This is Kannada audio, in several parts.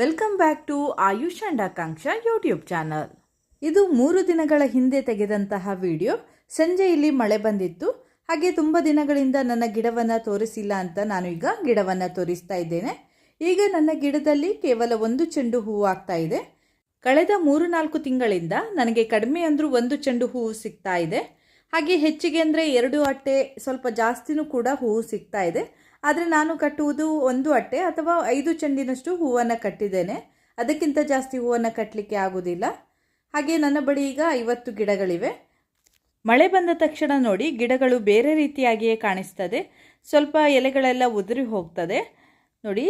Welcome back to Ayush and Akanksha YouTube channel. ಇದು ಮೂರು ದಿನಗಳ ಹಿಂದೆ ತೆಗೆದಂತಹ ವಿಡಿಯೋ. ಸಂಜೆ ಇಲ್ಲಿ ಮಳೆ ಬಂದಿತ್ತು. ಹಾಗೆ ತುಂಬ ದಿನಗಳಿಂದ ನನ್ನ ಗಿಡವನ್ನು ತೋರಿಸಿಲ್ಲ ಅಂತ ನಾನು ಈಗ ಗಿಡವನ್ನು ತೋರಿಸ್ತಾ ಇದ್ದೇನೆ. ಈಗ ನನ್ನ ಗಿಡದಲ್ಲಿ ಕೇವಲ ಒಂದು ಚೆಂಡು ಹೂವು ಆಗ್ತಾ ಇದೆ. ಕಳೆದ ಮೂರು ನಾಲ್ಕು ತಿಂಗಳಿಂದ ನನಗೆ ಕಡಿಮೆ ಅಂದರೂ ಒಂದು ಚೆಂಡು ಹೂವು ಸಿಗ್ತಾ ಇದೆ. ಹಾಗೆ ಹೆಚ್ಚಿಗೆ ಅಂದರೆ ಎರಡು ಅಟ್ಟೆ ಸ್ವಲ್ಪ ಜಾಸ್ತಿನೂ ಕೂಡ ಹೂವು ಸಿಗ್ತಾ ಇದೆ. ಆದರೆ ನಾನು ಕಟ್ಟುವುದು ಒಂದು ಅಟ್ಟೆ ಅಥವಾ ಐದು ಚೆಂಡಿನಷ್ಟು ಹೂವನ್ನು ಕಟ್ಟಿದ್ದೇನೆ. ಅದಕ್ಕಿಂತ ಜಾಸ್ತಿ ಹೂವನ್ನು ಕಟ್ಟಲಿಕ್ಕೆ ಆಗೋದಿಲ್ಲ. ಹಾಗೆ ನನ್ನ ಬಳಿ ಈಗ ಐವತ್ತು ಗಿಡಗಳಿವೆ. ಮಳೆ ಬಂದ ತಕ್ಷಣ ನೋಡಿ ಗಿಡಗಳು ಬೇರೆ ರೀತಿಯಾಗಿಯೇ ಕಾಣಿಸ್ತದೆ. ಸ್ವಲ್ಪ ಎಲೆಗಳೆಲ್ಲ ಉದುರಿ ಹೋಗ್ತದೆ. ನೋಡಿ,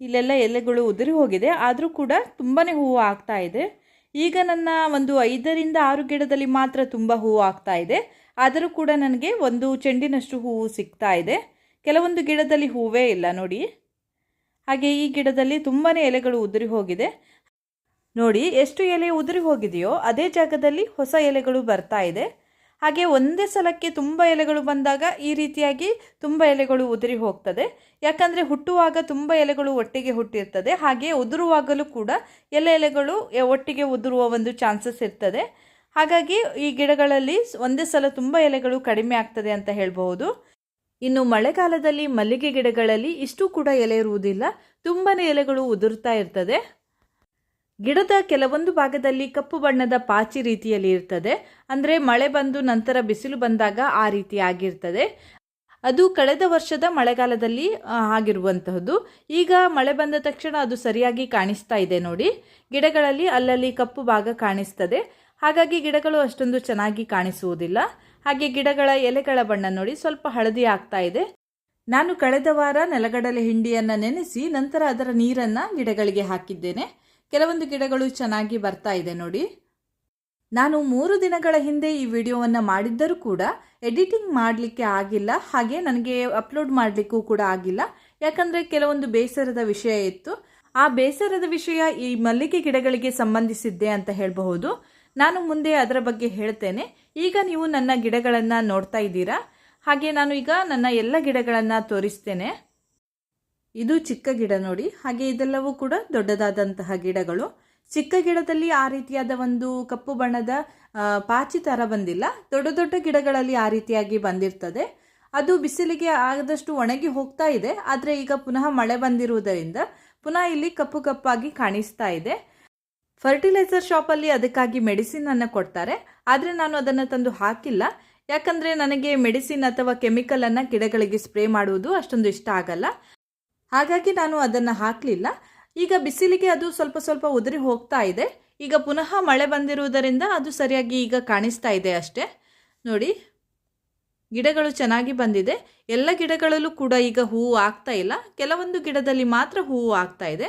ಇಲ್ಲೆಲ್ಲ ಎಲೆಗಳು ಉದುರಿ ಹೋಗಿದೆ. ಆದರೂ ಕೂಡ ತುಂಬಾ ಹೂವು ಆಗ್ತಾ ಇದೆ. ಈಗ ನನ್ನ ಒಂದು ಐದರಿಂದ ಆರು ಗಿಡದಲ್ಲಿ ಮಾತ್ರ ತುಂಬ ಹೂವು ಆಗ್ತಾ ಇದೆ. ಆದರೂ ಕೂಡ ನನಗೆ ಒಂದು ಚೆಂಡಿನಷ್ಟು ಹೂವು ಸಿಗ್ತಾ ಇದೆ. ಕೆಲವೊಂದು ಗಿಡದಲ್ಲಿ ಹೂವೇ ಇಲ್ಲ ನೋಡಿ. ಹಾಗೆ ಈ ಗಿಡದಲ್ಲಿ ತುಂಬಾ ಎಲೆಗಳು ಉದುರಿ ಹೋಗಿದೆ. ನೋಡಿ, ಎಷ್ಟು ಎಲೆ ಉದುರಿ ಹೋಗಿದೆಯೋ ಅದೇ ಜಾಗದಲ್ಲಿ ಹೊಸ ಎಲೆಗಳು ಬರ್ತಾ ಇದೆ. ಹಾಗೆ ಒಂದೇ ಸಲಕ್ಕೆ ತುಂಬ ಎಲೆಗಳು ಬಂದಾಗ ಈ ರೀತಿಯಾಗಿ ತುಂಬ ಎಲೆಗಳು ಉದುರಿ ಹೋಗ್ತದೆ. ಯಾಕಂದರೆ ಹುಟ್ಟುವಾಗ ತುಂಬ ಎಲೆಗಳು ಒಟ್ಟಿಗೆ ಹುಟ್ಟಿರ್ತದೆ. ಹಾಗೆ ಉದುರುವಾಗಲೂ ಕೂಡ ಎಲೆ ಎಲೆಗಳು ಒಟ್ಟಿಗೆ ಉದುರುವ ಒಂದು ಚಾನ್ಸಸ್ ಇರ್ತದೆ. ಹಾಗಾಗಿ ಈ ಗಿಡಗಳಲ್ಲಿ ಒಂದೇ ಸಲ ತುಂಬ ಎಲೆಗಳು ಕಡಿಮೆ ಆಗ್ತದೆ ಅಂತ ಹೇಳ್ಬಹುದು. ಇನ್ನು ಮಳೆಗಾಲದಲ್ಲಿ ಮಲ್ಲಿಗೆ ಗಿಡಗಳಲ್ಲಿ ಇಷ್ಟು ಕೂಡ ಎಲೆ ಇರುವುದಿಲ್ಲ. ತುಂಬನೇ ಎಲೆಗಳು ಉದುರ್ತಾ ಇರ್ತದೆ. ಗಿಡದ ಕೆಲವೊಂದು ಭಾಗದಲ್ಲಿ ಕಪ್ಪು ಬಣ್ಣದ ಪಾಚಿ ರೀತಿಯಲ್ಲಿ ಇರ್ತದೆ. ಅಂದರೆ ಮಳೆ ಬಂದು ನಂತರ ಬಿಸಿಲು ಬಂದಾಗ ಆ ರೀತಿ ಆಗಿರ್ತದೆ. ಅದು ಕಳೆದ ವರ್ಷದ ಮಳೆಗಾಲದಲ್ಲಿ ಆಗಿರುವಂತಹದ್ದು. ಈಗ ಮಳೆ ಬಂದ ತಕ್ಷಣ ಅದು ಸರಿಯಾಗಿ ಕಾಣಿಸ್ತಾ ಇದೆ ನೋಡಿ. ಗಿಡಗಳಲ್ಲಿ ಅಲ್ಲಲ್ಲಿ ಕಪ್ಪು ಭಾಗ ಕಾಣಿಸ್ತದೆ. ಹಾಗಾಗಿ ಗಿಡಗಳು ಅಷ್ಟೊಂದು ಚೆನ್ನಾಗಿ ಕಾಣಿಸುವುದಿಲ್ಲ. ಹಾಗೆ ಗಿಡಗಳ ಎಲೆಗಳ ಬಣ್ಣ ನೋಡಿ ಸ್ವಲ್ಪ ಹಳದಿ ಆಗ್ತಾ ಇದೆ. ನಾನು ಕಳೆದ ವಾರ ನೆಲಗಡಲೆ ಹಿಂಡಿಯನ್ನು ನೆನೆಸಿ ನಂತರ ಅದರ ನೀರನ್ನು ಗಿಡಗಳಿಗೆ ಹಾಕಿದ್ದೇನೆ. ಕೆಲವೊಂದು ಗಿಡಗಳು ಚೆನ್ನಾಗಿ ಬರ್ತಾ ಇದೆ ನೋಡಿ. ನಾನು ಮೂರು ದಿನಗಳ ಹಿಂದೆ ಈ ವಿಡಿಯೋವನ್ನು ಮಾಡಿದ್ದರೂ ಕೂಡ ಎಡಿಟಿಂಗ್ ಮಾಡಲಿಕ್ಕೆ ಆಗಿಲ್ಲ. ಹಾಗೆ ನನಗೆ ಅಪ್ಲೋಡ್ ಮಾಡಲಿಕ್ಕೂ ಕೂಡ ಆಗಿಲ್ಲ. ಯಾಕಂದರೆ ಕೆಲವೊಂದು ಬೇಸರದ ವಿಷಯ ಇತ್ತು. ಆ ಬೇಸರದ ವಿಷಯ ಈ ಮಲ್ಲಿಗೆ ಗಿಡಗಳಿಗೆ ಸಂಬಂಧಿಸಿದ್ದೆ ಅಂತ ಹೇಳಬಹುದು. ನಾನು ಮುಂದೆ ಅದರ ಬಗ್ಗೆ ಹೇಳ್ತೇನೆ. ಈಗ ನೀವು ನನ್ನ ಗಿಡಗಳನ್ನು ನೋಡ್ತಾ ಇದ್ದೀರಾ? ಹಾಗೆ ನಾನು ಈಗ ನನ್ನ ಎಲ್ಲ ಗಿಡಗಳನ್ನು ತೋರಿಸ್ತೇನೆ. ಇದು ಚಿಕ್ಕ ಗಿಡ ನೋಡಿ. ಹಾಗೆ ಇದೆಲ್ಲವೂ ಕೂಡ ದೊಡ್ಡದಾದಂತಹ ಗಿಡಗಳು. ಚಿಕ್ಕ ಗಿಡದಲ್ಲಿ ಆ ರೀತಿಯಾದ ಒಂದು ಕಪ್ಪು ಬಣ್ಣದ ಪಾಚಿ ಥರ ಬಂದಿಲ್ಲ. ದೊಡ್ಡ ದೊಡ್ಡ ಗಿಡಗಳಲ್ಲಿ ಆ ರೀತಿಯಾಗಿ ಬಂದಿರ್ತದೆ. ಅದು ಬಿಸಿಲಿಗೆ ಆದಷ್ಟು ಒಣಗಿ ಹೋಗ್ತಾ ಇದೆ. ಆದರೆ ಈಗ ಪುನಃ ಮಳೆ ಬಂದಿರುವುದರಿಂದ ಪುನಃ ಇಲ್ಲಿ ಕಪ್ಪು ಕಪ್ಪಾಗಿ ಕಾಣಿಸ್ತಾ ಇದೆ. ಫರ್ಟಿಲೈಸರ್ ಶಾಪಲ್ಲಿ ಅದಕ್ಕಾಗಿ ಮೆಡಿಸಿನ್ ಅನ್ನು ಕೊಡ್ತಾರೆ. ಆದರೆ ನಾನು ಅದನ್ನು ತಂದು ಹಾಕಿಲ್ಲ. ಯಾಕಂದರೆ ನನಗೆ ಮೆಡಿಸಿನ್ ಅಥವಾ ಕೆಮಿಕಲ್ ಅನ್ನು ಗಿಡಗಳಿಗೆ ಸ್ಪ್ರೇ ಮಾಡುವುದು ಅಷ್ಟೊಂದು ಇಷ್ಟ ಆಗಲ್ಲ. ಹಾಗಾಗಿ ನಾನು ಅದನ್ನು ಹಾಕಲಿಲ್ಲ. ಈಗ ಬಿಸಿಲಿಗೆ ಅದು ಸ್ವಲ್ಪ ಸ್ವಲ್ಪ ಉದುರಿ ಹೋಗ್ತಾ ಇದೆ. ಈಗ ಪುನಃ ಮಳೆ ಬಂದಿರುವುದರಿಂದ ಅದು ಸರಿಯಾಗಿ ಈಗ ಕಾಣಿಸ್ತಾ ಇದೆ ಅಷ್ಟೇ. ನೋಡಿ, ಗಿಡಗಳು ಚೆನ್ನಾಗಿ ಬಂದಿದೆ. ಎಲ್ಲ ಗಿಡಗಳಲ್ಲೂ ಕೂಡ ಈಗ ಹೂವು ಆಗ್ತಾ ಇಲ್ಲ. ಕೆಲವೊಂದು ಗಿಡದಲ್ಲಿ ಮಾತ್ರ ಹೂವು ಆಗ್ತಾ ಇದೆ.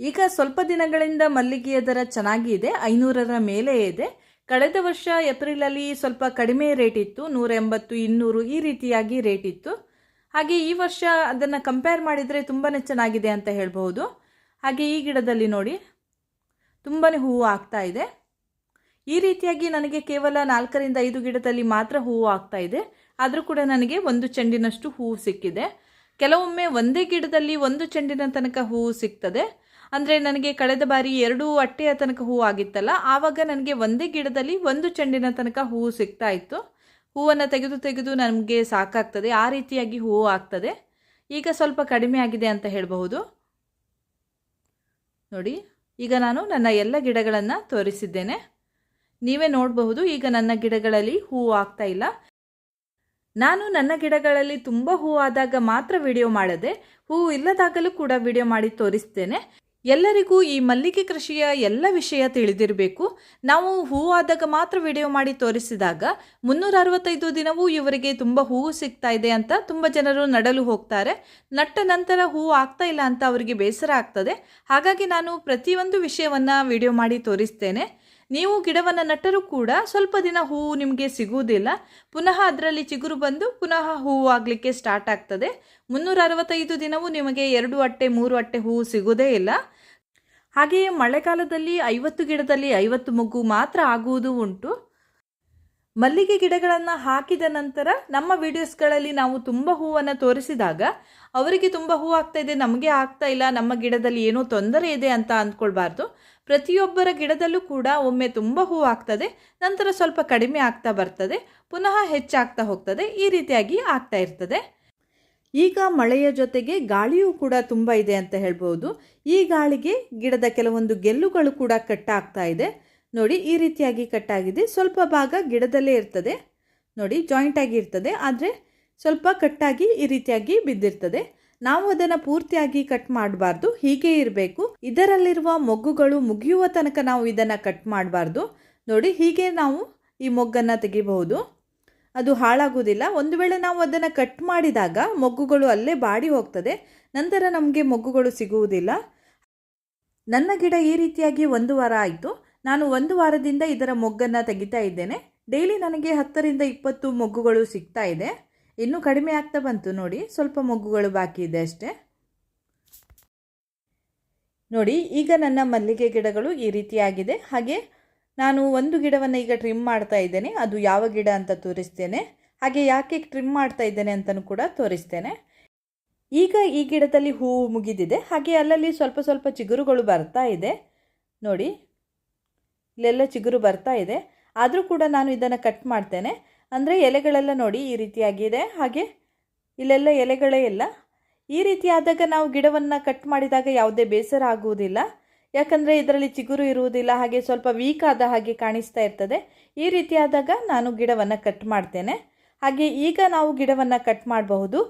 ಈಗ ಸ್ವಲ್ಪ ದಿನಗಳಿಂದ ಮಲ್ಲಿಗೆಯ ದರ ಚೆನ್ನಾಗಿ ಇದೆ, ಐನೂರರ ಮೇಲೆ ಇದೆ. ಕಳೆದ ವರ್ಷ ಏಪ್ರಿಲಲ್ಲಿ ಸ್ವಲ್ಪ ಕಡಿಮೆ ರೇಟ್ ಇತ್ತು ನೂರ ಎಂಬತ್ತು ಇನ್ನೂರು ಈ ರೀತಿಯಾಗಿ ರೇಟ್ ಇತ್ತು. ಹಾಗೆ ಈ ವರ್ಷ ಅದನ್ನು ಕಂಪೇರ್ ಮಾಡಿದರೆ ತುಂಬಾ ಚೆನ್ನಾಗಿದೆ ಅಂತ ಹೇಳಬಹುದು. ಹಾಗೆ ಈ ಗಿಡದಲ್ಲಿ ನೋಡಿ ತುಂಬಾ ಹೂವು ಆಗ್ತಾ ಇದೆ. ಈ ರೀತಿಯಾಗಿ ನನಗೆ ಕೇವಲ ನಾಲ್ಕರಿಂದ ಐದು ಗಿಡದಲ್ಲಿ ಮಾತ್ರ ಹೂವು ಆಗ್ತಾ ಇದೆ. ಆದರೂ ಕೂಡ ನನಗೆ ಒಂದು ಚೆಂಡಿನಷ್ಟು ಹೂವು ಸಿಕ್ಕಿದೆ. ಕೆಲವೊಮ್ಮೆ ಒಂದೇ ಗಿಡದಲ್ಲಿ ಒಂದು ಚೆಂಡಿನ ತನಕ ಹೂವು ಸಿಗ್ತದೆ. ಅಂದರೆ ನನಗೆ ಕಳೆದ ಬಾರಿ ಎರಡು ಅಟ್ಟೆಯ ತನಕ ಹೂವು ಆಗಿತ್ತಲ್ಲ, ಆವಾಗ ನನಗೆ ಒಂದೇ ಗಿಡದಲ್ಲಿ ಒಂದು ಚೆಂಡಿನ ತನಕ ಹೂವು ಸಿಗ್ತಾ ಇತ್ತು. ಹೂವನ್ನು ತೆಗೆದು ತೆಗೆದು ನಮಗೆ ಸಾಕಾಗ್ತದೆ, ಆ ರೀತಿಯಾಗಿ ಹೂವು ಆಗ್ತದೆ. ಈಗ ಸ್ವಲ್ಪ ಕಡಿಮೆ ಆಗಿದೆ ಅಂತ ಹೇಳಬಹುದು. ನೋಡಿ, ಈಗ ನಾನು ನನ್ನ ಎಲ್ಲ ಗಿಡಗಳನ್ನು ತೋರಿಸಿದ್ದೇನೆ. ನೀವೇ ನೋಡಬಹುದು, ಈಗ ನನ್ನ ಗಿಡಗಳಲ್ಲಿ ಹೂವು ಆಗ್ತಾ ಇಲ್ಲ. ನಾನು ನನ್ನ ಗಿಡಗಳಲ್ಲಿ ತುಂಬ ಹೂವು ಆದಾಗ ಮಾತ್ರ ವಿಡಿಯೋ ಮಾಡದೆ ಹೂವು ಇಲ್ಲದಾಗಲೂ ಕೂಡ ವಿಡಿಯೋ ಮಾಡಿ ತೋರಿಸ್ತೇನೆ. ಎಲ್ಲರಿಗೂ ಈ ಮಲ್ಲಿಗೆ ಕೃಷಿಯ ಎಲ್ಲ ವಿಷಯ ತಿಳಿದಿರಬೇಕು. ನಾವು ಹೂವು ಆದಾಗ ಮಾತ್ರ ವಿಡಿಯೋ ಮಾಡಿ ತೋರಿಸಿದಾಗ ಮುನ್ನೂರ ಅರವತ್ತೈದು ದಿನವೂ ಇವರಿಗೆ ತುಂಬ ಹೂವು ಸಿಗ್ತಾ ಇದೆ ಅಂತ ತುಂಬ ಜನರು ನಡಲು ಹೋಗ್ತಾರೆ. ನಟ್ಟ ನಂತರ ಹೂವು ಆಗ್ತಾ ಇಲ್ಲ ಅಂತ ಅವರಿಗೆ ಬೇಸರ ಆಗ್ತದೆ. ಹಾಗಾಗಿ ನಾನು ಪ್ರತಿಯೊಂದು ವಿಷಯವನ್ನು ವಿಡಿಯೋ ಮಾಡಿ ತೋರಿಸ್ತೇನೆ. ನೀವು ಗಿಡವನ್ನು ನಟ್ಟರೂ ಕೂಡ ಸ್ವಲ್ಪ ದಿನ ಹೂವು ನಿಮಗೆ ಸಿಗುವುದಿಲ್ಲ. ಪುನಃ ಅದರಲ್ಲಿ ಚಿಗುರು ಬಂದು ಪುನಃ ಹೂವು ಆಗಲಿಕ್ಕೆ ಸ್ಟಾರ್ಟ್ ಆಗ್ತದೆ. ಮುನ್ನೂರ ಅರವತ್ತೈದು ದಿನವೂ ನಿಮಗೆ ಎರಡು ಅಟ್ಟೆ, ಮೂರು ಅಟ್ಟೆ ಹೂವು ಸಿಗೋದೇ ಇಲ್ಲ. ಹಾಗೆಯೇ ಮಳೆಗಾಲದಲ್ಲಿ ಐವತ್ತು ಗಿಡದಲ್ಲಿ ಐವತ್ತು ಮೊಗ್ಗು ಮಾತ್ರ ಆಗುವುದು ಉಂಟು. ಮಲ್ಲಿಗೆ ಗಿಡಗಳನ್ನು ಹಾಕಿದ ನಂತರ ನಮ್ಮ ವಿಡಿಯೋಸ್ಗಳಲ್ಲಿ ನಾವು ತುಂಬ ಹೂವನ್ನು ತೋರಿಸಿದಾಗ ಅವರಿಗೆ ತುಂಬ ಹೂ ಆಗ್ತಾ ಇದೆ, ನಮಗೆ ಆಗ್ತಾ ಇಲ್ಲ, ನಮ್ಮ ಗಿಡದಲ್ಲಿ ಏನೋ ತೊಂದರೆ ಇದೆ ಅಂತ ಅಂದ್ಕೊಳ್ಬಾರ್ದು. ಪ್ರತಿಯೊಬ್ಬರ ಗಿಡದಲ್ಲೂ ಕೂಡ ಒಮ್ಮೆ ತುಂಬ ಹೂ ಆಗ್ತದೆ, ನಂತರ ಸ್ವಲ್ಪ ಕಡಿಮೆ ಆಗ್ತಾ ಬರ್ತದೆ, ಪುನಃ ಹೆಚ್ಚಾಗ್ತಾ ಹೋಗ್ತದೆ, ಈ ರೀತಿಯಾಗಿ ಆಗ್ತಾ ಇರ್ತದೆ. ಈಗ ಮಳೆಯ ಜೊತೆಗೆ ಗಾಳಿಯೂ ಕೂಡ ತುಂಬ ಇದೆ ಅಂತ ಹೇಳ್ಬೋದು. ಈ ಗಾಳಿಗೆ ಗಿಡದ ಕೆಲವೊಂದು ಗೆಲ್ಲುಗಳು ಕೂಡ ಕಟ್ಟಾಗ್ತಾ ಇದೆ. ನೋಡಿ, ಈ ರೀತಿಯಾಗಿ ಕಟ್ಟಾಗಿದೆ. ಸ್ವಲ್ಪ ಭಾಗ ಗಿಡದಲ್ಲೇ ಇರ್ತದೆ. ನೋಡಿ, ಜಾಯಿಂಟ್ ಆಗಿ ಇರ್ತದೆ. ಆದರೆ ಸ್ವಲ್ಪ ಕಟ್ಟಾಗಿ ಈ ರೀತಿಯಾಗಿ ಬಿದ್ದಿರ್ತದೆ. ನಾವು ಅದನ್ನು ಪೂರ್ತಿಯಾಗಿ ಕಟ್ ಮಾಡಬಾರ್ದು, ಹೀಗೆ ಇರಬೇಕು. ಇದರಲ್ಲಿರುವ ಮೊಗ್ಗುಗಳು ಮುಗಿಯುವ ತನಕ ನಾವು ಇದನ್ನು ಕಟ್ ಮಾಡಬಾರ್ದು. ನೋಡಿ, ಹೀಗೆ ನಾವು ಈ ಮೊಗ್ಗನ್ನು ತೆಗಿಬಹುದು. ಅದು ಹಾಳಾಗುವುದಿಲ್ಲ. ಒಂದು ವೇಳೆ ನಾವು ಅದನ್ನು ಕಟ್ ಮಾಡಿದಾಗ ಮೊಗ್ಗುಗಳು ಅಲ್ಲೇ ಬಾಡಿ ಹೋಗ್ತದೆ. ನಂತರ ನಮಗೆ ಮೊಗ್ಗುಗಳು ಸಿಗುವುದಿಲ್ಲ. ನನ್ನ ಗಿಡ ಈ ರೀತಿಯಾಗಿ ಒಂದು ವಾರ ಆಯಿತು. ನಾನು ಒಂದು ವಾರದಿಂದ ಇದರ ಮೊಗ್ಗನ್ನು ತೆಗಿತಾ ಇದ್ದೇನೆ. ಡೈಲಿ ನನಗೆ ಹತ್ತರಿಂದ ಇಪ್ಪತ್ತು ಮೊಗ್ಗುಗಳು ಸಿಗ್ತಾ ಇದೆ. ಇನ್ನೂ ಕಡಿಮೆ ಆಗ್ತಾ ಬಂತು ನೋಡಿ, ಸ್ವಲ್ಪ ಮೊಗ್ಗುಗಳು ಬಾಕಿ ಇದೆ ಅಷ್ಟೇ. ನೋಡಿ, ಈಗ ನನ್ನ ಮಲ್ಲಿಗೆ ಗಿಡಗಳು ಈ ರೀತಿಯಾಗಿದೆ. ಹಾಗೆ ನಾನು ಒಂದು ಗಿಡವನ್ನು ಈಗ ಟ್ರಿಮ್ ಮಾಡ್ತಾ ಇದ್ದೇನೆ. ಅದು ಯಾವ ಗಿಡ ಅಂತ ತೋರಿಸ್ತೇನೆ. ಹಾಗೆ ಯಾಕೆ ಟ್ರಿಮ್ ಮಾಡ್ತಾ ಇದ್ದೇನೆ ಅಂತಲೂ ಕೂಡ ತೋರಿಸ್ತೇನೆ. ಈಗ ಈ ಗಿಡದಲ್ಲಿ ಹೂವು ಮುಗಿದಿದೆ. ಹಾಗೆ ಅಲ್ಲಲ್ಲಿ ಸ್ವಲ್ಪ ಸ್ವಲ್ಪ ಚಿಗುರುಗಳು ಬರ್ತಾ ಇದೆ. ನೋಡಿ, ಇಲ್ಲೆಲ್ಲ ಚಿಗುರು ಬರ್ತಾ ಇದೆ. ಆದರೂ ಕೂಡ ನಾನು ಇದನ್ನು ಕಟ್ ಮಾಡ್ತೇನೆ. ಅಂದರೆ ಎಲೆಗಳೆಲ್ಲ ನೋಡಿ ಈ ರೀತಿಯಾಗಿದೆ. ಹಾಗೆ ಇಲ್ಲೆಲ್ಲ ಎಲೆಗಳೇ ಇಲ್ಲ. ಈ ರೀತಿ ಆದಾಗ ನಾವು ಗಿಡವನ್ನು ಕಟ್ ಮಾಡಿದಾಗ ಯಾವುದೇ ಬೇಸರ ಆಗುವುದಿಲ್ಲ. ಯಾಕಂದರೆ ಇದರಲ್ಲಿ ಚಿಗುರು ಇರುವುದಿಲ್ಲ, ಹಾಗೆ ಸ್ವಲ್ಪ ವೀಕ್ ಆದ ಹಾಗೆ ಕಾಣಿಸ್ತಾ ಇರ್ತದೆ. ಈ ರೀತಿ ಆದಾಗ ನಾನು ಗಿಡವನ್ನು ಕಟ್ ಮಾಡ್ತೇನೆ. ಹಾಗೆ ಈಗ ನಾವು ಗಿಡವನ್ನು ಕಟ್ ಮಾಡಬಹುದು.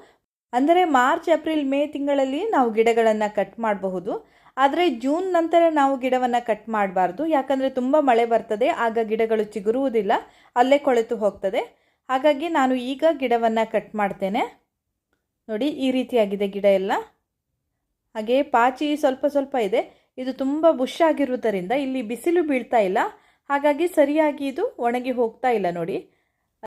ಅಂದರೆ ಮಾರ್ಚ್, ಏಪ್ರಿಲ್, ಮೇ ತಿಂಗಳಲ್ಲಿ ನಾವು ಗಿಡಗಳನ್ನು ಕಟ್ ಮಾಡಬಹುದು. ಆದರೆ ಜೂನ್ ನಂತರ ನಾವು ಗಿಡವನ್ನು ಕಟ್ ಮಾಡಬಾರ್ದು. ಯಾಕಂದರೆ ತುಂಬ ಮಳೆ ಬರ್ತದೆ, ಆಗ ಗಿಡಗಳು ಚಿಗುರುವುದಿಲ್ಲ, ಅಲ್ಲೇ ಕೊಳೆತು ಹೋಗ್ತದೆ. ಹಾಗಾಗಿ ನಾನು ಈಗ ಗಿಡವನ್ನು ಕಟ್ ಮಾಡ್ತೇನೆ. ನೋಡಿ, ಈ ರೀತಿಯಾಗಿದೆ ಗಿಡ ಎಲ್ಲ. ಹಾಗೆ ಪಾಚಿ ಸ್ವಲ್ಪ ಸ್ವಲ್ಪ ಇದೆ. ಇದು ತುಂಬ ಬುಷ್ ಆಗಿರುವುದರಿಂದ ಇಲ್ಲಿ ಬಿಸಿಲು ಬೀಳ್ತಾ ಇಲ್ಲ. ಹಾಗಾಗಿ ಸರಿಯಾಗಿ ಇದು ಒಣಗಿ ಹೋಗ್ತಾ ಇಲ್ಲ ನೋಡಿ.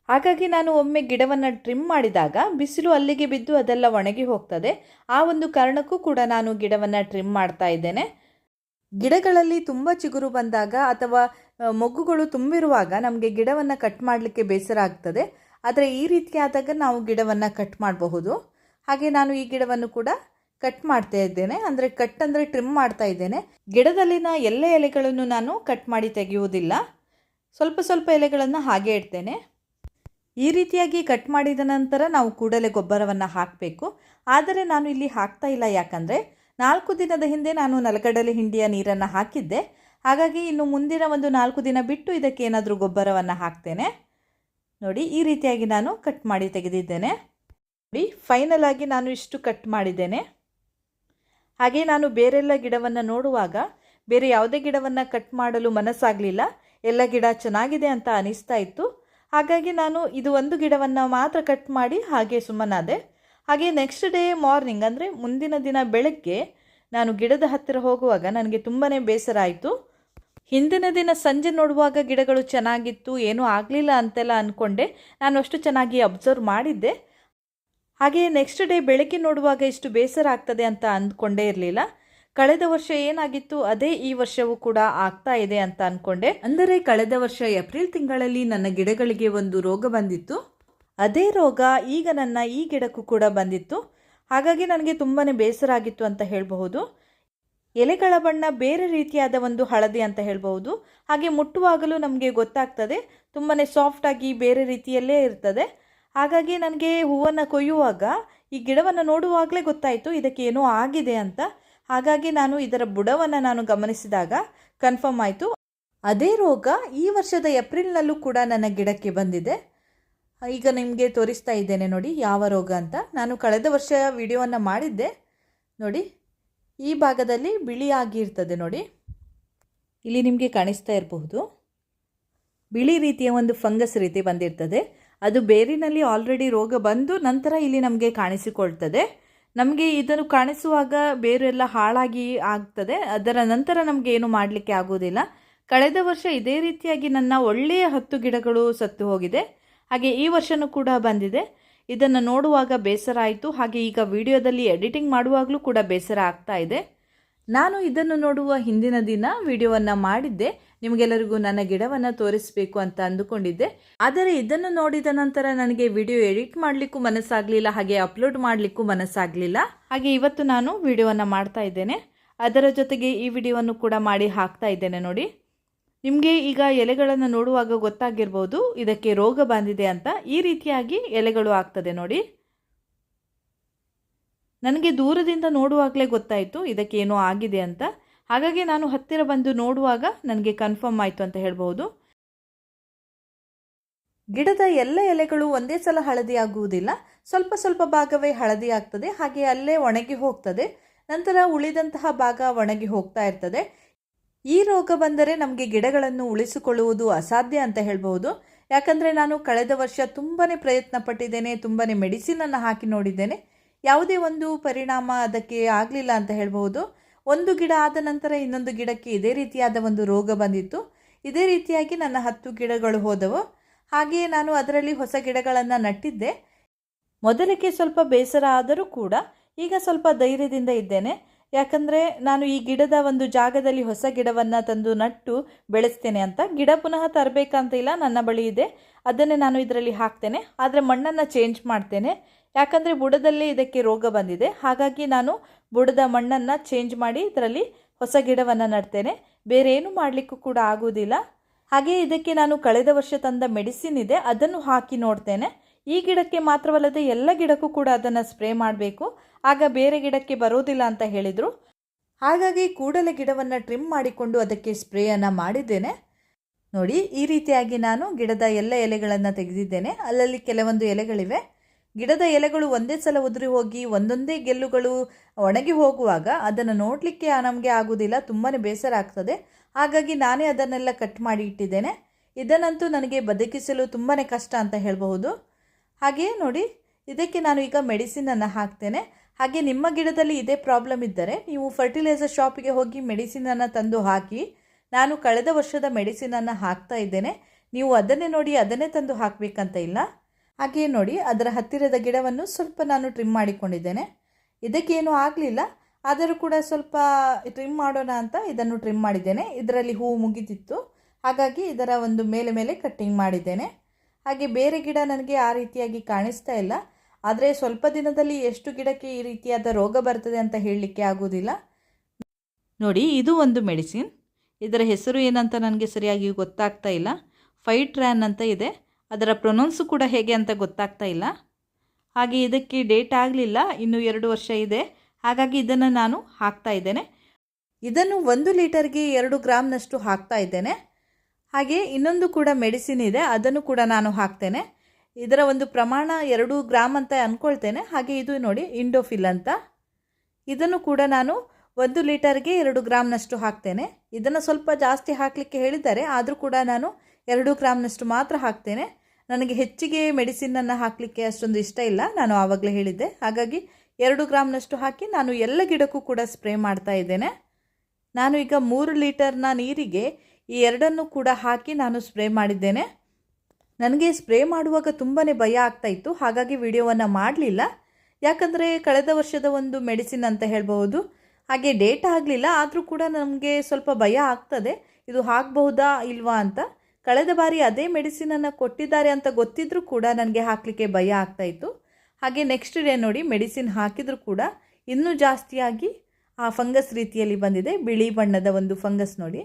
ಹಾಗಾಗಿ ನಾನು ಒಮ್ಮೆ ಗಿಡವನ್ನು ಟ್ರಿಮ್ ಮಾಡಿದಾಗ ಬಿಸಿಲು ಅಲ್ಲಿಗೆ ಬಿದ್ದು ಅದೆಲ್ಲ ಒಣಗಿ ಹೋಗ್ತದೆ. ಆ ಒಂದು ಕಾರಣಕ್ಕೂ ಕೂಡ ನಾನು ಗಿಡವನ್ನು ಟ್ರಿಮ್ ಮಾಡ್ತಾ ಇದ್ದೇನೆ. ಗಿಡಗಳಲ್ಲಿ ತುಂಬ ಚಿಗುರು ಬಂದಾಗ ಅಥವಾ ಮೊಗ್ಗುಗಳು ತುಂಬಿರುವಾಗ ನಮಗೆ ಗಿಡವನ್ನು ಕಟ್ ಮಾಡಲಿಕ್ಕೆ ಬೇಸರ ಆಗ್ತದೆ. ಆದರೆ ಈ ರೀತಿ ಆದಾಗ ನಾವು ಗಿಡವನ್ನು ಕಟ್ ಮಾಡಬಹುದು. ಹಾಗೆ ನಾನು ಈ ಗಿಡವನ್ನು ಕೂಡ ಕಟ್ ಮಾಡ್ತಾ ಇದ್ದೇನೆ. ಅಂದರೆ ಕಟ್ ಅಂದರೆ ಟ್ರಿಮ್ ಮಾಡ್ತಾ ಇದ್ದೇನೆ. ಗಿಡದಲ್ಲಿನ ಎಲ್ಲ ಎಲೆಗಳನ್ನು ನಾನು ಕಟ್ ಮಾಡಿ ತೆಗೆಯುವುದಿಲ್ಲ. ಸ್ವಲ್ಪ ಸ್ವಲ್ಪ ಎಲೆಗಳನ್ನು ಹಾಗೆ ಇಡ್ತೇನೆ. ಈ ರೀತಿಯಾಗಿ ಕಟ್ ಮಾಡಿದ ನಂತರ ನಾವು ಕೂಡಲೇ ಗೊಬ್ಬರವನ್ನು ಹಾಕಬೇಕು. ಆದರೆ ನಾನು ಇಲ್ಲಿ ಹಾಕ್ತಾ ಇಲ್ಲ. ಯಾಕಂದರೆ ನಾಲ್ಕು ದಿನದ ಹಿಂದೆ ನಾನು ನೆಲಗಡಲೆ ಹಿಂಡಿಯ ನೀರನ್ನು ಹಾಕಿದ್ದೆ. ಹಾಗಾಗಿ ಇನ್ನು ಮುಂದಿನ ಒಂದು ನಾಲ್ಕು ದಿನ ಬಿಟ್ಟು ಇದಕ್ಕೆ ಏನಾದರೂ ಗೊಬ್ಬರವನ್ನು ಹಾಕ್ತೇನೆ. ನೋಡಿ, ಈ ರೀತಿಯಾಗಿ ನಾನು ಕಟ್ ಮಾಡಿ ತೆಗೆದಿದ್ದೇನೆ. ನೋಡಿ ಫೈನಲ್ ಆಗಿ ನಾನು ಇಷ್ಟು ಕಟ್ ಮಾಡಿದ್ದೇನೆ. ಹಾಗೆ ನಾನು ಬೇರೆಲ್ಲ ಗಿಡವನ್ನು ನೋಡುವಾಗ ಬೇರೆ ಯಾವುದೇ ಗಿಡವನ್ನು ಕಟ್ ಮಾಡಲು ಮನಸ್ಸಾಗಲಿಲ್ಲ. ಎಲ್ಲ ಗಿಡ ಚೆನ್ನಾಗಿದೆ ಅಂತ ಅನಿಸ್ತಾ ಇತ್ತು. ಹಾಗಾಗಿ ನಾನು ಇದು ಒಂದು ಗಿಡವನ್ನು ಮಾತ್ರ ಕಟ್ ಮಾಡಿ ಹಾಗೆ ಸುಮ್ಮನಾದೆ. ಹಾಗೆ ನೆಕ್ಸ್ಟ್ ಡೇ ಮಾರ್ನಿಂಗ್ ಅಂದರೆ ಮುಂದಿನ ದಿನ ಬೆಳಗ್ಗೆ ನಾನು ಗಿಡದ ಹತ್ತಿರ ಹೋಗುವಾಗ ನನಗೆ ತುಂಬಾ ಬೇಸರ ಆಯಿತು. ಹಿಂದಿನ ದಿನ ಸಂಜೆ ನೋಡುವಾಗ ಗಿಡಗಳು ಚೆನ್ನಾಗಿತ್ತು, ಏನೂ ಆಗಲಿಲ್ಲ ಅಂತೆಲ್ಲ ಅಂದ್ಕೊಂಡೆ ನಾನು ಅಷ್ಟು ಚೆನ್ನಾಗಿ ಅಬ್ಸರ್ವ್ ಮಾಡಿದ್ದೆ. ಹಾಗೆ ನೆಕ್ಸ್ಟ್ ಡೇ ಬೆಳಗ್ಗೆ ನೋಡುವಾಗ ಇಷ್ಟು ಬೇಸರ ಆಗ್ತದೆ ಅಂತ ಅಂದ್ಕೊಂಡೇ ಇರಲಿಲ್ಲ. ಕಳೆದ ವರ್ಷ ಏನಾಗಿತ್ತು, ಅದೇ ಈ ವರ್ಷವೂ ಕೂಡ ಆಗ್ತಾ ಇದೆ ಅಂತ ಅನ್ಕೊಂಡೆ. ಅಂದರೆ ಕಳೆದ ವರ್ಷ ಏಪ್ರಿಲ್ ತಿಂಗಳಲ್ಲಿ ನನ್ನ ಗಿಡಗಳಿಗೆ ಒಂದು ರೋಗ ಬಂದಿತ್ತು. ಅದೇ ರೋಗ ಈಗ ನನ್ನ ಈ ಗಿಡಕ್ಕೂ ಕೂಡ ಬಂದಿತ್ತು. ಹಾಗಾಗಿ ನನಗೆ ತುಂಬಾ ಬೇಸರ ಆಗಿತ್ತು ಅಂತ ಹೇಳಬಹುದು. ಎಲೆಗಳ ಬಣ್ಣ ಬೇರೆ ರೀತಿಯಾದ ಒಂದು ಹಳದಿ ಅಂತ ಹೇಳಬಹುದು. ಹಾಗೆ ಮುಟ್ಟುವಾಗಲೂ ನಮಗೆ ಗೊತ್ತಾಗ್ತದೆ. ತುಂಬಾ ಆಗಿ ಬೇರೆ ರೀತಿಯಲ್ಲೇ ಇರ್ತದೆ. ಹಾಗಾಗಿ ನನಗೆ ಹೂವನ್ನು ಕೊಯ್ಯುವಾಗ, ಈ ಗಿಡವನ್ನು ನೋಡುವಾಗಲೇ ಗೊತ್ತಾಯಿತು ಇದಕ್ಕೆ ಏನೋ ಆಗಿದೆ ಅಂತ. ಹಾಗಾಗಿ ನಾನು ಇದರ ಬುಡವನ್ನು ನಾನು ಗಮನಿಸಿದಾಗ ಕನ್ಫರ್ಮ್ ಆಯಿತು. ಅದೇ ರೋಗ ಈ ವರ್ಷದ ಏಪ್ರಿಲ್ನಲ್ಲೂ ಕೂಡ ನನ್ನ ಗಿಡಕ್ಕೆ ಬಂದಿದೆ. ಈಗ ನಿಮಗೆ ತೋರಿಸ್ತಾ ಇದ್ದೇನೆ ನೋಡಿ ಯಾವ ರೋಗ ಅಂತ. ನಾನು ಕಳೆದ ವರ್ಷ ವಿಡಿಯೋವನ್ನು ಮಾಡಿದ್ದೆ. ನೋಡಿ, ಈ ಭಾಗದಲ್ಲಿ ಬಿಳಿಯಾಗಿ ಇರ್ತದೆ ನೋಡಿ. ಇಲ್ಲಿ ನಿಮಗೆ ಕಾಣಿಸ್ತಾ ಇರಬಹುದು. ಬಿಳಿ ರೀತಿಯ ಒಂದು ಫಂಗಸ್ ರೀತಿ ಬಂದಿರ್ತದೆ. ಅದು ಬೇರಿನಲ್ಲಿ ಆಲ್ರೆಡಿ ರೋಗ ಬಂದು ನಂತರ ಇಲ್ಲಿ ನಮಗೆ ಕಾಣಿಸಿಕೊಳ್ತದೆ. ನಮಗೆ ಇದನ್ನು ಕಾಣಿಸುವಾಗ ಬೇರೆಲ್ಲ ಹಾಳಾಗಿ ಆಗ್ತದೆ. ಅದರ ನಂತರ ನಮಗೆ ಏನು ಮಾಡಲಿಕ್ಕೆ ಆಗೋದಿಲ್ಲ ಕಳೆದ ವರ್ಷ ಇದೇ ರೀತಿಯಾಗಿ ನನ್ನ ಒಳ್ಳೆಯ ಹತ್ತು ಗಿಡಗಳು ಸತ್ತು ಹೋಗಿದೆ. ಹಾಗೆ ಈ ವರ್ಷನೂ ಕೂಡ ಬಂದಿದೆ. ಇದನ್ನು ನೋಡುವಾಗ ಬೇಸರ ಆಯಿತು. ಹಾಗೆ ಈಗ ವಿಡಿಯೋದಲ್ಲಿ ಎಡಿಟಿಂಗ್ ಮಾಡುವಾಗಲೂ ಕೂಡ ಬೇಸರ ಆಗ್ತಾ ಇದೆ. ನಾನು ಇದನ್ನು ನೋಡುವ ಹಿಂದಿನ ದಿನ ವಿಡಿಯೋವನ್ನು ಮಾಡಿದ್ದೆ. ನಿಮಗೆಲ್ಲರಿಗೂ ನನ್ನ ಗಿಡವನ್ನು ತೋರಿಸಬೇಕು ಅಂತ ಅಂದುಕೊಂಡಿದ್ದೆ. ಆದರೆ ಇದನ್ನು ನೋಡಿದ ನಂತರ ನನಗೆ ವಿಡಿಯೋ ಎಡಿಟ್ ಮಾಡಲಿಕ್ಕೂ ಮನಸ್ಸಾಗಲಿಲ್ಲ, ಹಾಗೆ ಅಪ್ಲೋಡ್ ಮಾಡಲಿಕ್ಕೂ ಮನಸ್ಸಾಗಲಿಲ್ಲ. ಹಾಗೆ ಇವತ್ತು ನಾನು ವಿಡಿಯೋವನ್ನು ಮಾಡ್ತಾ ಇದ್ದೇನೆ. ಅದರ ಜೊತೆಗೆ ಈ ವಿಡಿಯೋವನ್ನು ಕೂಡ ಮಾಡಿ ಹಾಕ್ತಾ ಇದ್ದೇನೆ ನೋಡಿ. ನಿಮಗೆ ಈಗ ಎಲೆಗಳನ್ನು ನೋಡುವಾಗ ಗೊತ್ತಾಗಿರ್ಬೋದು, ಇದಕ್ಕೆ ರೋಗ ಬಂದಿದೆ ಅಂತ. ಈ ರೀತಿಯಾಗಿ ಎಲೆಗಳು ಆಗ್ತದೆ ನೋಡಿ. ನನಗೆ ದೂರದಿಂದ ನೋಡುವಾಗಲೇ ಗೊತ್ತಾಯಿತು ಇದಕ್ಕೆ ಏನೋ ಆಗಿದೆ ಅಂತ. ಹಾಗಾಗಿ ನಾನು ಹತ್ತಿರ ಬಂದು ನೋಡುವಾಗ ನನಗೆ ಕನ್ಫರ್ಮ್ ಆಯಿತು ಅಂತ ಹೇಳ್ಬೋದು. ಗಿಡದ ಎಲ್ಲ ಎಲೆಗಳು ಒಂದೇ ಸಲ ಹಳದಿ ಆಗುವುದಿಲ್ಲ ಸ್ವಲ್ಪ ಸ್ವಲ್ಪ ಭಾಗವೇ ಹಳದಿ ಆಗ್ತದೆ ಹಾಗೆ ಅಲ್ಲೇ ಒಣಗಿ ಹೋಗ್ತದೆ. ನಂತರ ಉಳಿದಂತಹ ಭಾಗ ಒಣಗಿ ಹೋಗ್ತಾ ಇರ್ತದೆ. ಈ ರೋಗ ಬಂದರೆ ನಮಗೆ ಗಿಡಗಳನ್ನು ಉಳಿಸಿಕೊಳ್ಳುವುದು ಅಸಾಧ್ಯ ಅಂತ ಹೇಳ್ಬೋದು. ಯಾಕಂದರೆ ನಾನು ಕಳೆದ ವರ್ಷ ತುಂಬಾ ಪ್ರಯತ್ನ ಪಟ್ಟಿದ್ದೇನೆ. ತುಂಬಾ ಮೆಡಿಸಿನನ್ನು ಹಾಕಿ ನೋಡಿದ್ದೇನೆ. ಯಾವುದೇ ಒಂದು ಪರಿಣಾಮ ಅದಕ್ಕೆ ಆಗಲಿಲ್ಲ ಅಂತ ಹೇಳ್ಬೋದು. ಒಂದು ಗಿಡ ಆದ ನಂತರ ಇನ್ನೊಂದು ಗಿಡಕ್ಕೆ ಇದೇ ರೀತಿಯಾದ ಒಂದು ರೋಗ ಬಂದಿತ್ತು. ಇದೇ ರೀತಿಯಾಗಿ ನನ್ನ ಹತ್ತು ಗಿಡಗಳು ಹೋದವು. ಹಾಗೆಯೇ ನಾನು ಅದರಲ್ಲಿ ಹೊಸ ಗಿಡಗಳನ್ನು ನಟ್ಟಿದ್ದೆ. ಮೊದಲಿಗೆ ಸ್ವಲ್ಪ ಬೇಸರ ಆದರೂ ಕೂಡ ಈಗ ಸ್ವಲ್ಪ ಧೈರ್ಯದಿಂದ ಇದ್ದೇನೆ. ಯಾಕಂದರೆ ನಾನು ಈ ಗಿಡದ ಒಂದು ಜಾಗದಲ್ಲಿ ಹೊಸ ಗಿಡವನ್ನು ತಂದು ನಟ್ಟು ಬೆಳೆಸ್ತೇನೆ ಅಂತ. ಗಿಡ ಪುನಃ ತರಬೇಕಂತ ಇಲ್ಲ ನನ್ನ ಬಳಿ ಇದೆ. ಅದನ್ನೇ ನಾನು ಇದರಲ್ಲಿ ಹಾಕ್ತೇನೆ. ಆದರೆ ಮಣ್ಣನ್ನು ಚೇಂಜ್ ಮಾಡ್ತೇನೆ. ಯಾಕಂದರೆ ಬುಡದಲ್ಲೇ ಇದಕ್ಕೆ ರೋಗ ಬಂದಿದೆ. ಹಾಗಾಗಿ ನಾನು ಬುಡದ ಮಣ್ಣನ್ನು ಚೇಂಜ್ ಮಾಡಿ ಇದರಲ್ಲಿ ಹೊಸ ಗಿಡವನ್ನು ನಡ್ತೇನೆ. ಬೇರೆ ಏನು ಮಾಡಲಿಕ್ಕೂ ಕೂಡ ಆಗುವುದಿಲ್ಲ ಹಾಗೆ ಇದಕ್ಕೆ ನಾನು ಕಳೆದ ವರ್ಷ ತಂದ ಮೆಡಿಸಿನ್ ಇದೆ, ಅದನ್ನು ಹಾಕಿ ನೋಡ್ತೇನೆ. ಈ ಗಿಡಕ್ಕೆ ಮಾತ್ರವಲ್ಲದೆ ಎಲ್ಲ ಗಿಡಕ್ಕೂ ಕೂಡ ಅದನ್ನು ಸ್ಪ್ರೇ ಮಾಡಬೇಕು. ಆಗ ಬೇರೆ ಗಿಡಕ್ಕೆ ಬರೋದಿಲ್ಲ ಅಂತ ಹೇಳಿದರು. ಹಾಗಾಗಿ ಕೂಡಲೇ ಗಿಡವನ್ನು ಟ್ರಿಮ್ ಮಾಡಿಕೊಂಡು ಅದಕ್ಕೆ ಸ್ಪ್ರೇಯನ್ನು ಮಾಡಿದ್ದೇನೆ. ನೋಡಿ, ಈ ರೀತಿಯಾಗಿ ನಾನು ಗಿಡದ ಎಲ್ಲ ಎಲೆಗಳನ್ನು ತೆಗೆದಿದ್ದೇನೆ. ಅಲ್ಲಲ್ಲಿ ಕೆಲವೊಂದು ಎಲೆಗಳಿವೆ. ಗಿಡದ ಎಲೆಗಳು ಒಂದೇ ಸಲ ಉದುರಿ ಹೋಗಿ ಒಂದೊಂದೇ ಗೆಲ್ಲುಗಳು ಒಣಗಿ ಹೋಗುವಾಗ ಅದನ್ನು ನೋಡಲಿಕ್ಕೆ ನಮಗೆ ಆಗೋದಿಲ್ಲ ತುಂಬಾ ಬೇಸರ ಆಗ್ತದೆ. ಹಾಗಾಗಿ ನಾನೇ ಅದನ್ನೆಲ್ಲ ಕಟ್ ಮಾಡಿ ಇಟ್ಟಿದ್ದೇನೆ. ಇದನ್ನಂತೂ ನನಗೆ ಬದುಕಿಸಲು ತುಂಬಾ ಕಷ್ಟ ಅಂತ ಹೇಳಬಹುದು. ಹಾಗೆಯೇ ನೋಡಿ, ಇದಕ್ಕೆ ನಾನು ಈಗ ಮೆಡಿಸಿನನ್ನು ಹಾಕ್ತೇನೆ. ಹಾಗೆ ನಿಮ್ಮ ಗಿಡದಲ್ಲಿ ಇದೇ ಪ್ರಾಬ್ಲಮ್ ಇದ್ದರೆ ನೀವು ಫರ್ಟಿಲೈಸರ್ ಶಾಪಿಗೆ ಹೋಗಿ ಮೆಡಿಸಿನನ್ನು ತಂದು ಹಾಕಿ, ನಾನು ಕಳೆದ ವರ್ಷದ ಮೆಡಿಸಿನನ್ನು ಹಾಕ್ತಾ ಇದ್ದೇನೆ. ನೀವು ಅದನ್ನೇ ನೋಡಿ ಅದನ್ನೇ ತಂದು ಹಾಕಬೇಕಂತ ಇಲ್ಲ. ಹಾಗೆಯೇ ನೋಡಿ, ಅದರ ಹತ್ತಿರದ ಗಿಡವನ್ನು ಸ್ವಲ್ಪ ನಾನು ಟ್ರಿಮ್ ಮಾಡಿಕೊಂಡಿದ್ದೇನೆ. ಇದಕ್ಕೇನು ಆಗಲಿಲ್ಲ. ಆದರೂ ಕೂಡ ಸ್ವಲ್ಪ ಟ್ರಿಮ್ ಮಾಡೋಣ ಅಂತ ಇದನ್ನು ಟ್ರಿಮ್ ಮಾಡಿದ್ದೇನೆ. ಇದರಲ್ಲಿ ಹೂವು ಮುಗಿದಿತ್ತು. ಹಾಗಾಗಿ ಇದರ ಒಂದು ಮೇಲೆ ಮೇಲೆ ಕಟ್ಟಿಂಗ್ ಮಾಡಿದ್ದೇನೆ. ಹಾಗೆ ಬೇರೆ ಗಿಡ ನನಗೆ ಆ ರೀತಿಯಾಗಿ ಕಾಣಿಸ್ತಾ ಇಲ್ಲ. ಆದರೆ ಸ್ವಲ್ಪ ದಿನದಲ್ಲಿ ಎಷ್ಟು ಗಿಡಕ್ಕೆ ಈ ರೀತಿಯಾದ ರೋಗ ಬರ್ತದೆ ಅಂತ ಹೇಳಲಿಕ್ಕೆ ಆಗೋದಿಲ್ಲ ನೋಡಿ, ಇದು ಒಂದು ಮೆಡಿಸಿನ್. ಇದರ ಹೆಸರು ಏನಂತ ನನಗೆ ಸರಿಯಾಗಿ ಗೊತ್ತಾಗ್ತಾ ಇಲ್ಲ. ಫೈಟ್ರ್ಯಾನ್ ಅಂತ ಇದೆ. ಅದರ ಪ್ರೊನೌನ್ಸು ಕೂಡ ಹೇಗೆ ಅಂತ ಗೊತ್ತಾಗ್ತಾ ಇಲ್ಲ. ಹಾಗೆ ಇದಕ್ಕೆ ಡೇಟ್ ಆಗಲಿಲ್ಲ, ಇನ್ನೂ ಎರಡು ವರ್ಷ ಇದೆ. ಹಾಗಾಗಿ ಇದನ್ನು ನಾನು ಹಾಕ್ತಾ ಇದ್ದೇನೆ. ಇದನ್ನು ಒಂದು ಲೀಟರ್ಗೆ ಎರಡು ಗ್ರಾಮ್ನಷ್ಟು ಹಾಕ್ತಾ ಇದ್ದೇನೆ. ಹಾಗೆ ಇನ್ನೊಂದು ಕೂಡ ಮೆಡಿಸಿನ್ ಇದೆ, ಅದನ್ನು ಕೂಡ ನಾನು ಹಾಕ್ತೇನೆ. ಇದರ ಒಂದು ಪ್ರಮಾಣ ಎರಡು ಗ್ರಾಮ್ ಅಂತ ಅಂದ್ಕೊಳ್ತೇನೆ ಹಾಗೆ ಇದು ನೋಡಿ, ಇಂಡೋಫಿಲ್ ಅಂತ. ಇದನ್ನು ಕೂಡ ನಾನು ಒಂದು ಲೀಟರ್ಗೆ ಎರಡು ಗ್ರಾಮ್ನಷ್ಟು ಹಾಕ್ತೇನೆ. ಇದನ್ನು ಸ್ವಲ್ಪ ಜಾಸ್ತಿ ಹಾಕಲಿಕ್ಕೆ ಹೇಳಿದ್ದಾರೆ, ಆದರೂ ಕೂಡ ನಾನು ಎರಡು ಗ್ರಾಮ್ನಷ್ಟು ಮಾತ್ರ ಹಾಕ್ತೇನೆ. ನನಗೆ ಹೆಚ್ಚಿಗೆ ಮೆಡಿಸಿನನ್ನು ಹಾಕಲಿಕ್ಕೆ ಅಷ್ಟೊಂದು ಇಷ್ಟ ಇಲ್ಲ, ನಾನು ಆವಾಗಲೇ ಹೇಳಿದ್ದೆ. ಹಾಗಾಗಿ ಎರಡು ಗ್ರಾಮ್ನಷ್ಟು ಹಾಕಿ ನಾನು ಎಲ್ಲ ಗಿಡಕ್ಕೂ ಕೂಡ ಸ್ಪ್ರೇ ಮಾಡ್ತಾ ಇದ್ದೇನೆ. ನಾನು ಈಗ ಮೂರು ಲೀಟರ್ನ ನೀರಿಗೆ ಈ ಎರಡನ್ನು ಕೂಡ ಹಾಕಿ ನಾನು ಸ್ಪ್ರೇ ಮಾಡಿದ್ದೇನೆ. ನನಗೆ ಸ್ಪ್ರೇ ಮಾಡುವಾಗ ತುಂಬಾ ಭಯ ಆಗ್ತಾ ಇತ್ತು, ಹಾಗಾಗಿ ವಿಡಿಯೋವನ್ನು ಮಾಡಲಿಲ್ಲ. ಯಾಕಂದರೆ ಕಳೆದ ವರ್ಷದ ಒಂದು ಮೆಡಿಸಿನ್ ಅಂತ ಹೇಳ್ಬೋದು ಹಾಗೆ ಡೇಟ್ ಆಗಲಿಲ್ಲ, ಆದರೂ ಕೂಡ ನಮಗೆ ಸ್ವಲ್ಪ ಭಯ ಆಗ್ತದೆ. ಇದು ಹಾಕಬಹುದಾ ಇಲ್ವಾ ಅಂತ. ಕಳೆದ ಬಾರಿ ಅದೇ ಮೆಡಿಸಿನನ್ನು ಕೊಟ್ಟಿದ್ದಾರೆ ಅಂತ ಗೊತ್ತಿದ್ರೂ ಕೂಡ ನನಗೆ ಹಾಕಲಿಕ್ಕೆ ಭಯ ಆಗ್ತಾ ಇತ್ತು. ಹಾಗೆ ನೆಕ್ಸ್ಟ್ ಡೇ ನೋಡಿ ಮೆಡಿಸಿನ್ ಹಾಕಿದರೂ ಕೂಡ ಇನ್ನೂ ಜಾಸ್ತಿಯಾಗಿ ಆ ಫಂಗಸ್ ರೀತಿಯಲ್ಲಿ ಬಂದಿದೆ. ಬಿಳಿ ಬಣ್ಣದ ಒಂದು ಫಂಗಸ್ ನೋಡಿ.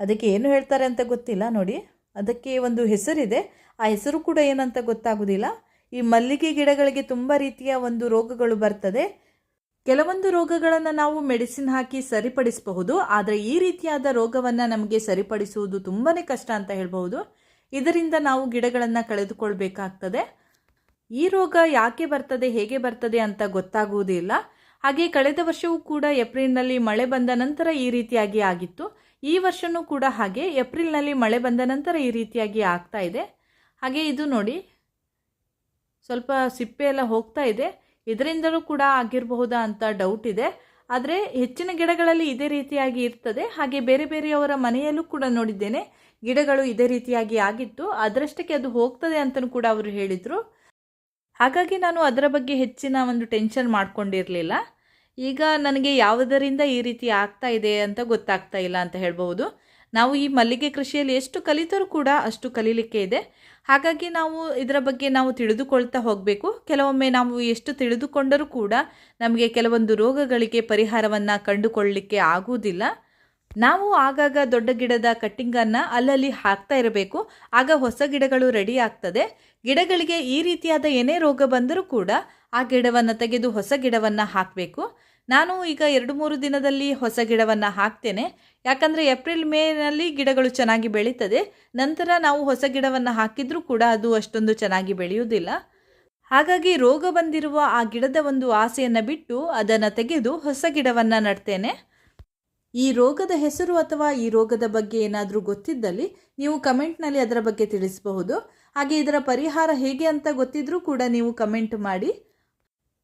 ಅದಕ್ಕೆ ಏನು ಹೇಳ್ತಾರೆ ಅಂತ ಗೊತ್ತಿಲ್ಲ ನೋಡಿ. ಅದಕ್ಕೆ ಒಂದು ಹೆಸರಿದೆ. ಆ ಹೆಸರು ಕೂಡ ಏನಂತ ಗೊತ್ತಾಗೋದಿಲ್ಲ. ಈ ಮಲ್ಲಿಗೆ ಗಿಡಗಳಿಗೆ ತುಂಬ ರೀತಿಯ ಒಂದು ರೋಗಗಳು ಬರ್ತದೆ. ಕೆಲವೊಂದು ರೋಗಗಳನ್ನು ನಾವು ಮೆಡಿಸಿನ್ ಹಾಕಿ ಸರಿಪಡಿಸಬಹುದು, ಆದರೆ ಈ ರೀತಿಯಾದ ರೋಗವನ್ನು ನಮಗೆ ಸರಿಪಡಿಸುವುದು ತುಂಬಾ ಕಷ್ಟ ಅಂತ ಹೇಳಬಹುದು. ಇದರಿಂದ ನಾವು ಗಿಡಗಳನ್ನು ಕಳೆದುಕೊಳ್ಬೇಕಾಗ್ತದೆ. ಈ ರೋಗ ಯಾಕೆ ಬರ್ತದೆ, ಹೇಗೆ ಬರ್ತದೆ ಅಂತ ಗೊತ್ತಾಗುವುದಿಲ್ಲ. ಹಾಗೆ ಕಳೆದ ವರ್ಷವೂ ಕೂಡ ಏಪ್ರಿಲ್ನಲ್ಲಿ ಮಳೆ ಬಂದ ನಂತರ ಈ ರೀತಿಯಾಗಿ ಆಗಿತ್ತು. ಈ ವರ್ಷವೂ ಕೂಡ ಹಾಗೆ, ಏಪ್ರಿಲ್ನಲ್ಲಿ ಮಳೆ ಬಂದ ನಂತರ ಈ ರೀತಿಯಾಗಿ ಆಗ್ತಾ ಇದೆ. ಹಾಗೆ ಇದು ನೋಡಿ, ಸ್ವಲ್ಪ ಸಿಪ್ಪೆ ಎಲ್ಲ ಹೋಗ್ತಾ ಇದೆ. ಇದರಿಂದಲೂ ಕೂಡ ಆಗಿರಬಹುದಾ ಅಂತ ಡೌಟ್ ಇದೆ. ಆದರೆ ಹೆಚ್ಚಿನ ಗಿಡಗಳಲ್ಲಿ ಇದೇ ರೀತಿಯಾಗಿ ಇರ್ತದೆ. ಹಾಗೆ ಬೇರೆ ಬೇರೆಯವರ ಮನೆಯಲ್ಲೂ ಕೂಡ ನೋಡಿದ್ದೇನೆ, ಗಿಡಗಳು ಇದೇ ರೀತಿಯಾಗಿ ಆಗಿತ್ತು. ಅದರಷ್ಟಕ್ಕೆ ಅದು ಹೋಗ್ತದೆ ಅಂತಲೂ ಕೂಡ ಅವರು ಹೇಳಿದರು. ಹಾಗಾಗಿ ನಾನು ಅದರ ಬಗ್ಗೆ ಹೆಚ್ಚಿನ ಒಂದು ಟೆನ್ಷನ್ ಮಾಡ್ಕೊಂಡಿರಲಿಲ್ಲ. ಈಗ ನನಗೆ ಯಾವುದರಿಂದ ಈ ರೀತಿ ಆಗ್ತಾ ಇದೆ ಅಂತ ಗೊತ್ತಾಗ್ತಾ ಇಲ್ಲ ಅಂತ ಹೇಳ್ಬೋದು ನಾವು ಈ ಮಲ್ಲಿಗೆ ಕೃಷಿಯಲ್ಲಿ ಎಷ್ಟು ಕಲಿತರೂ ಕೂಡ ಅಷ್ಟು ಕಲೀಲಿಕ್ಕೆ ಇದೆ. ಹಾಗಾಗಿ ನಾವು ಇದರ ಬಗ್ಗೆ ನಾವು ತಿಳಿದುಕೊಳ್ತಾ ಹೋಗಬೇಕು. ಕೆಲವೊಮ್ಮೆ ನಾವು ಎಷ್ಟು ತಿಳಿದುಕೊಂಡರೂ ಕೂಡ ನಮಗೆ ಕೆಲವೊಂದು ರೋಗಗಳಿಗೆ ಪರಿಹಾರವನ್ನು ಕಂಡುಕೊಳ್ಳಲಿಕ್ಕೆ ಆಗುವುದಿಲ್ಲ. ನಾವು ಆಗಾಗ ದೊಡ್ಡ ಗಿಡದ ಕಟ್ಟಿಂಗನ್ನು ಅಲ್ಲಲ್ಲಿ ಹಾಕ್ತಾ ಇರಬೇಕು. ಆಗ ಹೊಸ ಗಿಡಗಳು ರೆಡಿ ಆಗ್ತದೆ. ಗಿಡಗಳಿಗೆ ಈ ರೀತಿಯಾದ ಏನೇ ರೋಗ ಬಂದರೂ ಕೂಡ ಆ ಗಿಡವನ್ನು ತೆಗೆದು ಹೊಸ ಗಿಡವನ್ನು ಹಾಕಬೇಕು. ನಾನು ಈಗ ಎರಡು ಮೂರು ದಿನದಲ್ಲಿ ಹೊಸ ಗಿಡವನ್ನು ಹಾಕ್ತೇನೆ. ಯಾಕಂದರೆ ಏಪ್ರಿಲ್ ಮೇನಲ್ಲಿ ಗಿಡಗಳು ಚೆನ್ನಾಗಿ ಬೆಳೀತದೆ. ನಂತರ ನಾವು ಹೊಸ ಗಿಡವನ್ನು ಹಾಕಿದರೂ ಕೂಡ ಅದು ಅಷ್ಟೊಂದು ಚೆನ್ನಾಗಿ ಬೆಳೆಯುವುದಿಲ್ಲ. ಹಾಗಾಗಿ ರೋಗ ಬಂದಿರುವ ಆ ಗಿಡದ ಒಂದು ಆಸೆಯನ್ನು ಬಿಟ್ಟು ಅದನ್ನು ತೆಗೆದು ಹೊಸ ಗಿಡವನ್ನು ನಡ್ತೇನೆ. ಈ ರೋಗದ ಹೆಸರು ಅಥವಾ ಈ ರೋಗದ ಬಗ್ಗೆ ಏನಾದರೂ ಗೊತ್ತಿದ್ದಲ್ಲಿ ನೀವು ಕಮೆಂಟ್ನಲ್ಲಿ ಅದರ ಬಗ್ಗೆ ತಿಳಿಸಬಹುದು. ಹಾಗೆ ಇದರ ಪರಿಹಾರ ಹೇಗೆ ಅಂತ ಗೊತ್ತಿದ್ರೂ ಕೂಡ ನೀವು ಕಮೆಂಟ್ ಮಾಡಿ.